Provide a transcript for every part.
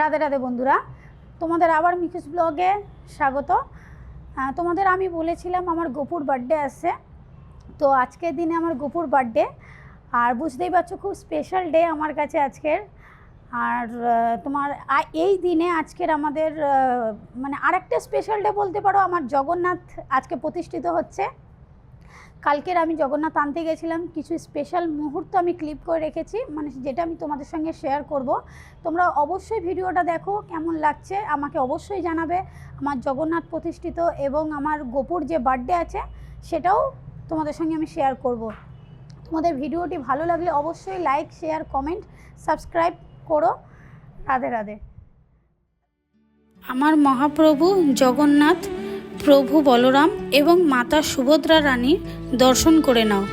রাধে রাধে বন্ধুরা, তোমাদের আবার মিকুস ব্লগে স্বাগত। তোমাদের আমি বলেছিলাম আমার গোপুর বার্থডে আসছে তো আজকের দিনে আমার গোপুর বার্থডে আর বুঝতেই পারছ খুব স্পেশাল ডে আমার কাছে আজকের। আর তোমার এই দিনে আজকের আমাদের মানে আরেকটা স্পেশাল ডে বলতে পারো, আমার জগন্নাথ আজকে প্রতিষ্ঠিত হচ্ছে। কালকের আমি জগন্নাথ আনতে গেছিলাম, কিছু স্পেশাল মুহূর্ত আমি ক্লিপ করে রেখেছি মানে যেটা আমি তোমাদের সঙ্গে শেয়ার করব। তোমরা অবশ্যই ভিডিওটা দেখো, কেমন লাগছে, আমাকে অবশ্যই জানাবে। আমার জগন্নাথ প্রতিষ্ঠিত এবং আমার গোপুর যে বার্থডে আছে, সেটাও তোমাদের সঙ্গে আমি শেয়ার করব। তোমাদের ভিডিওটি ভালো লাগলে অবশ্যই লাইক শেয়ার কমেন্ট সাবস্ক্রাইব করো। রাধে রাধে। আমার মহাপ্রভু জগন্নাথ প্রভু বলরাম এবং মাতা সুভদ্রা রানীর দর্শন করে নাও।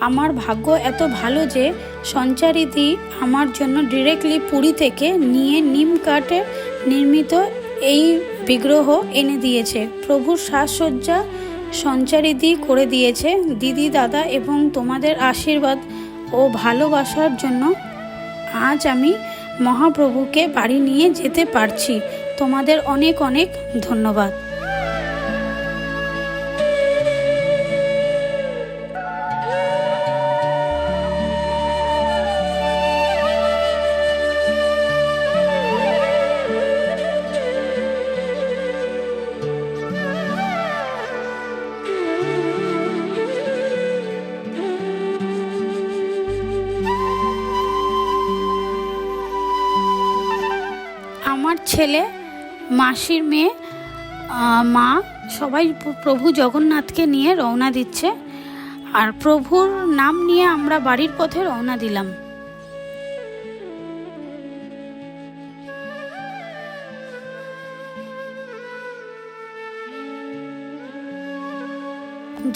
আমার ভাগ্য এত ভালো যে সঞ্চারিতি আমার জন্য ডিরেক্টলি পুরী থেকে নিয়ে নিম কাঠের নির্মিত এই বিগ্রহ এনে দিয়েছে। প্রভুর সাজসজ্জা সঞ্চারিতি করে দিয়েছে। দিদি, দাদা এবং তোমাদের আশীর্বাদ ও ভালোবাসার জন্য আজ আমি মহাপ্রভুকে বাড়ি নিয়ে যেতে পারছি। তোমাদের অনেক অনেক ধন্যবাদ। ছেলে, মাসির মেয়ে মা, সবাই প্রভু জগন্নাথকে নিয়ে রওনা দিচ্ছে। আর প্রভুর নাম নিয়ে আমরা বাড়ির পথে রওনা দিলাম।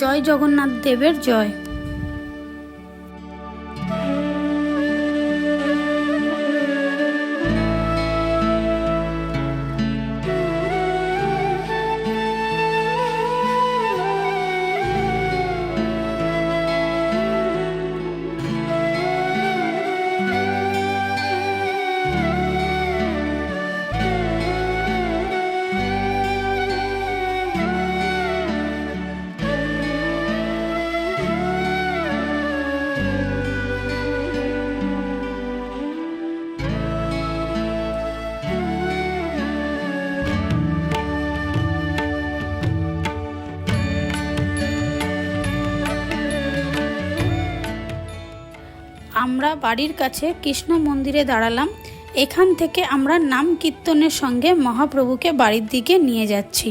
জয় জগন্নাথ দেবের জয়। আমরা বাড়ির কাছে কৃষ্ণ মন্দিরে দাঁড়ালাম। এখান থেকে আমরা নাম কীর্তনের সঙ্গে মহাপ্রভুকে বাড়ির দিকে নিয়ে যাচ্ছি।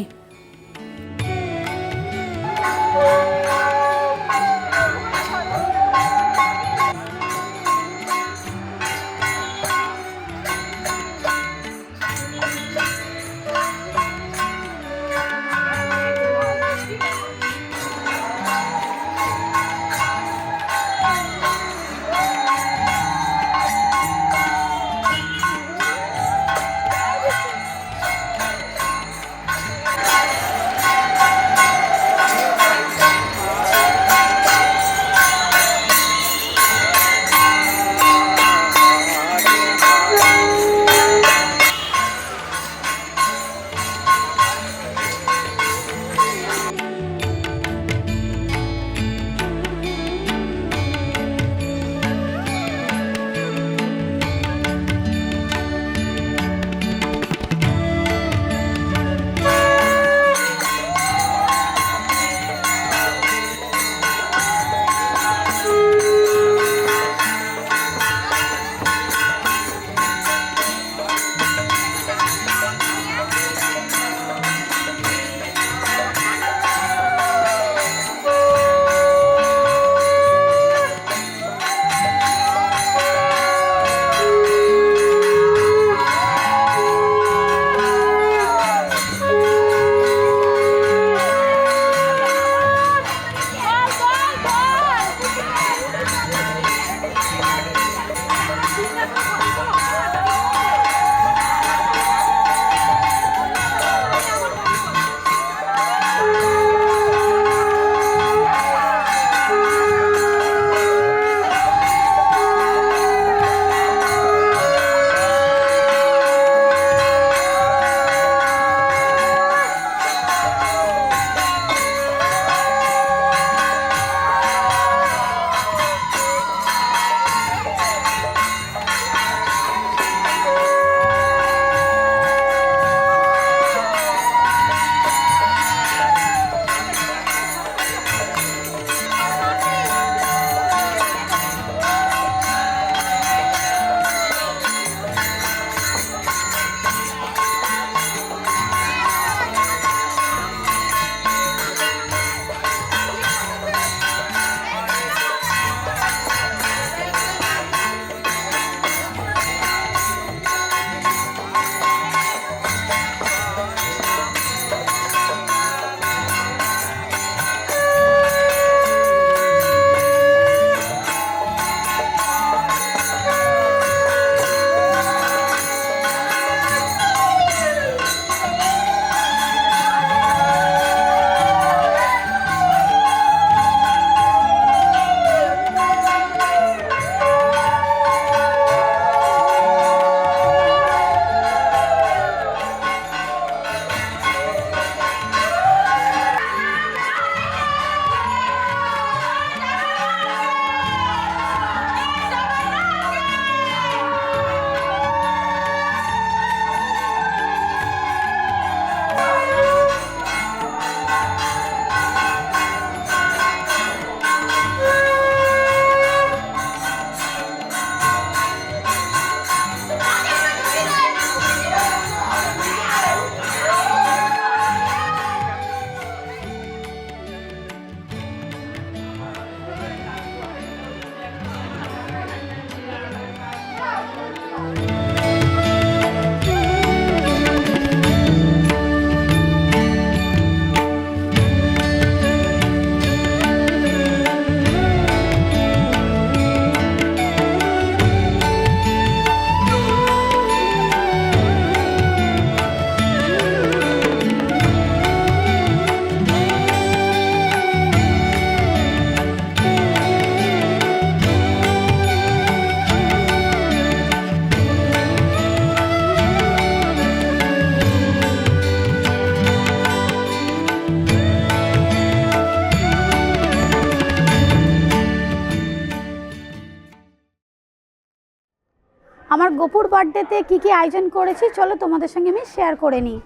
বার্থডেতে কি কি আয়োজন করেছি, চলো তোমাদের সঙ্গে আমি শেয়ার করে নিই।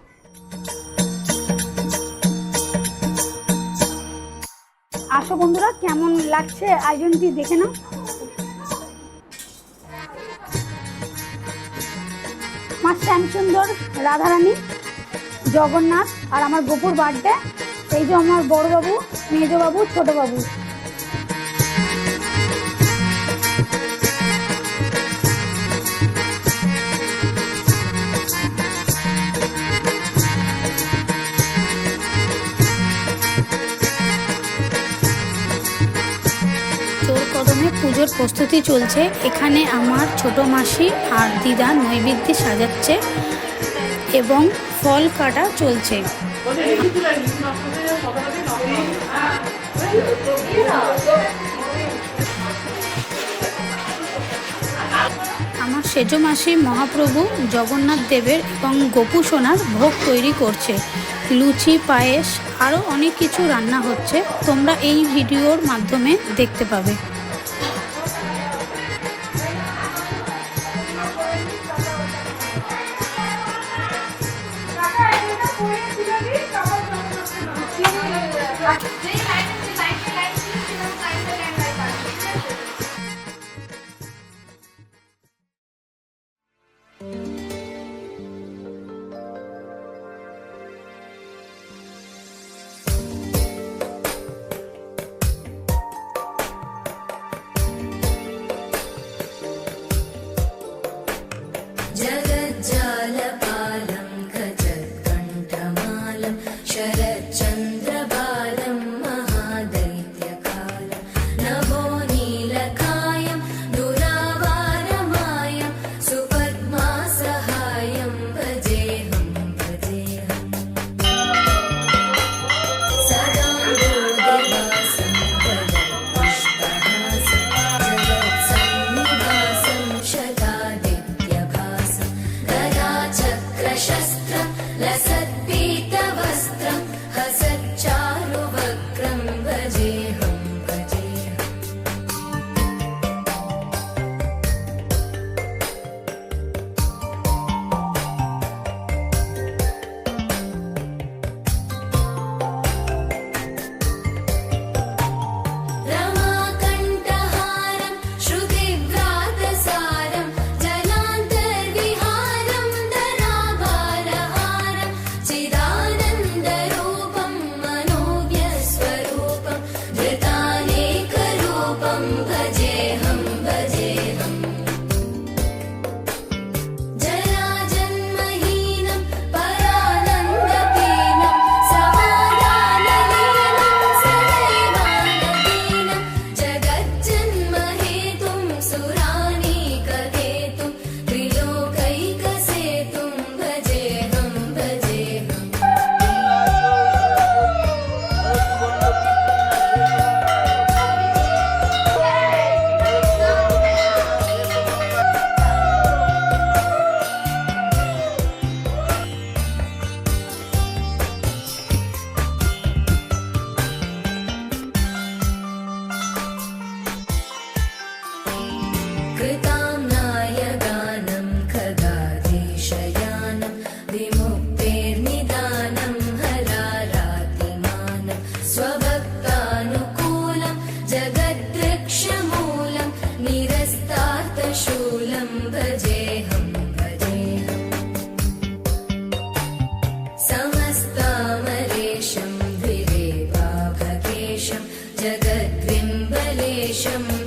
আসো বন্ধুরা, কেমন লাগছে আয়োজনটি দেখে নাও। মা শ্যামসুন্দর রাধারানী, জগন্নাথ আর আমার গোপুর বার্থডে এই যে আমার বড়বাবু, মেজবাবু, ছোটবাবু। পুজোর প্রস্তুতি চলছে। এখানে আমার ছোট মাসি আর দিদা নৈবেদ্য সাজাচ্ছে এবং ফল কাটা চলছে। আমার সেজ মাসি মহাপ্রভু জগন্নাথ দেবের এবং গোপু সোনার ভোগ তৈরি করছে। লুচি, পায়েস আরও অনেক কিছু রান্না হচ্ছে। তোমরা এই ভিডিওর মাধ্যমে দেখতে পাবে। Shum.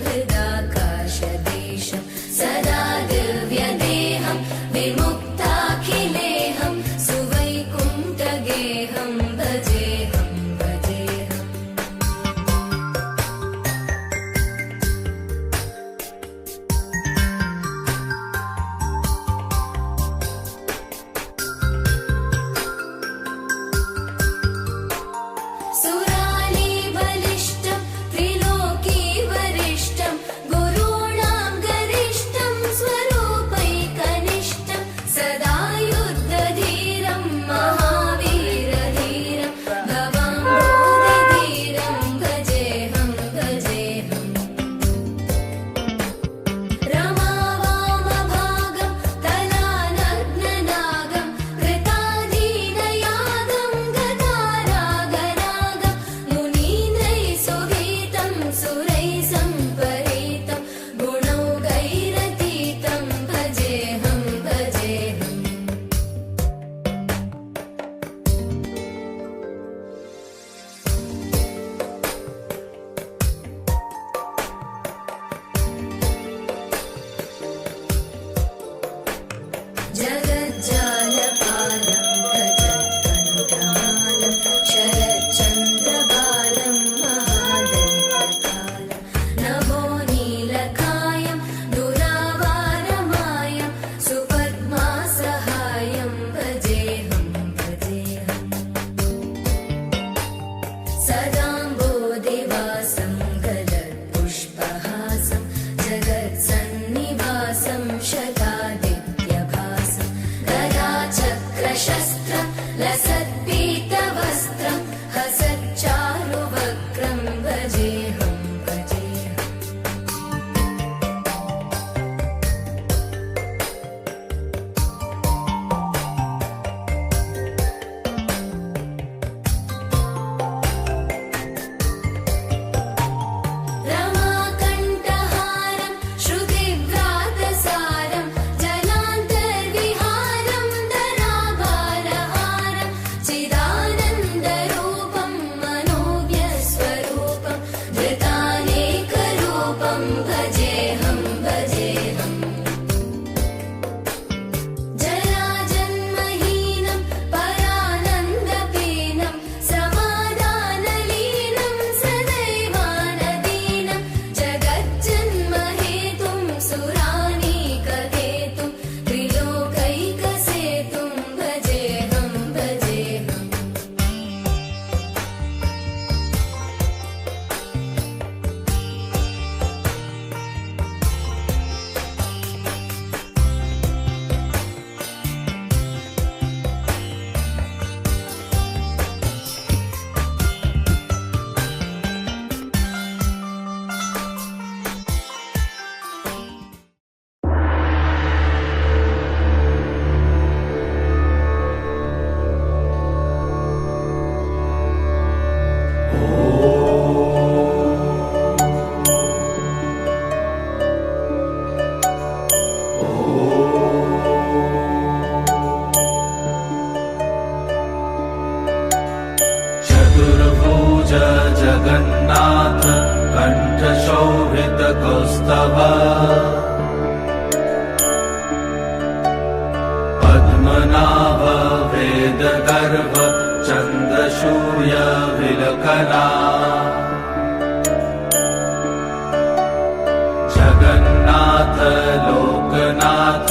जगन्नाथ लोकनाथ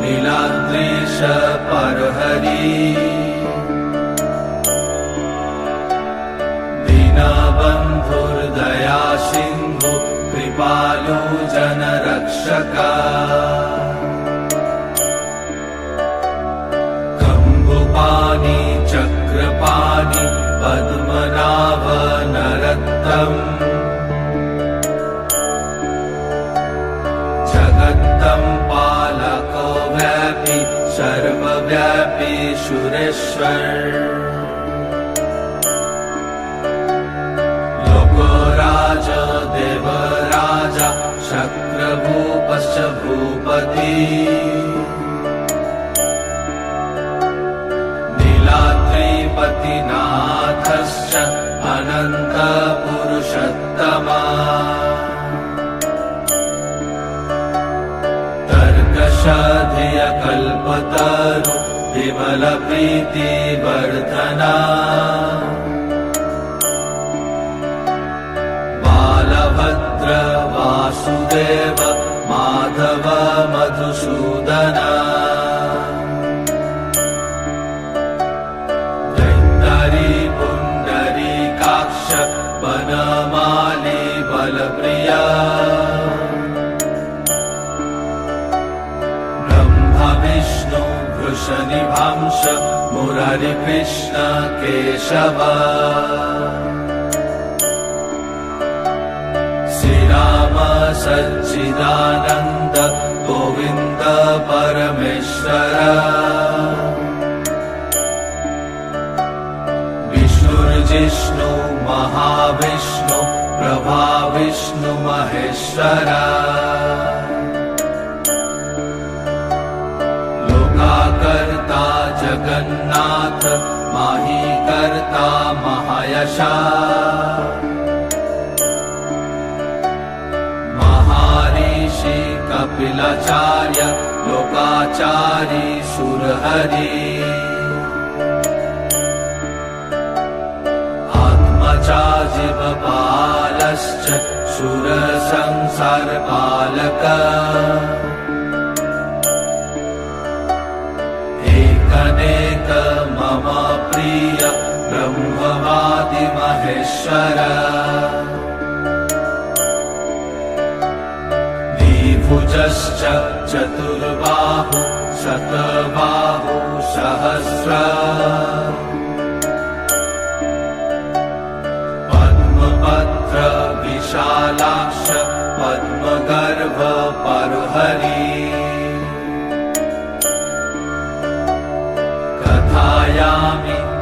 नीलाद्रीश परहरी। दीनबन्धुर्दया सिन्धु कृपालु जनरक्षका। कम्बुपाणि चक्रपाणि नरत्तम् लोकराज देवराज नीलाद्रिपतिनाथश्च अनन्तपुरुषोत्तमा। तर्कशाधियकल्पतरु विमलप्रीतिवर्धना बालभद्र वासुदेव माधव मधुसूदना। दैन्दरी पुण्डरीकाक्ष वनमाली बलप्रिया वृषनिभांश मुरारिकृष्ण केशव। श्रीराम सच्चिदानन्द गोविन्द परमेश्वर। विष्णुर्जिष्णु महाविष्णु प्रभाविष्णु महेश्वर जगन्नाथ माही कर्ता महायशा। महाऋषि कपिलाचार्य लोकाचारी सुरहरि। आत्मजा जीवपालश्च सुरसंसारपालक ब्रह्मवादिमहेश्वरीभुजश्च चतुर्बाहु शतबाहु सहस्र। पद्मपत्र विशालाक्ष पद्मगर्भ पद्मगर्वहरि कथायामि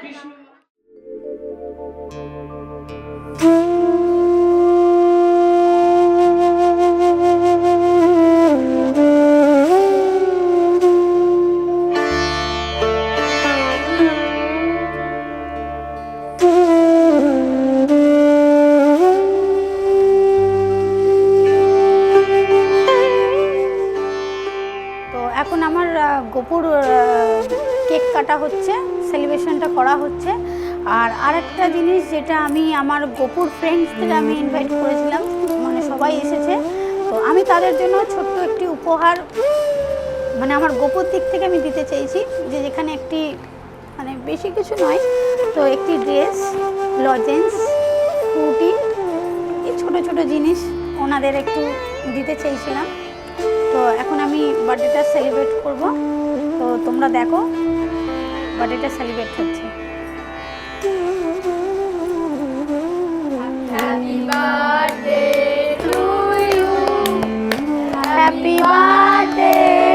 Krishna আর আরেকটা জিনিস যেটা আমি আমার গোপুর ফ্রেন্ডসদের আমি ইনভাইট করেছিলাম মানে সবাই এসেছে, তো আমি তাদের জন্য ছোট্ট একটি উপহার মানে আমার গোপুর দিক থেকে আমি দিতে চেয়েছি, যে যেখানে একটি মানে বেশি কিছু নয়, তো একটি ড্রেস লজেন্স ফ্রুটি এই ছোটো ছোটো জিনিস ওনাদের একটু দিতে চেয়েছিলাম, তো এখন আমি বার্থডেটা সেলিব্রেট করব, তো তোমরা দেখো বার্থডেটা সেলিব্রেট হচ্ছে। Happy birthday!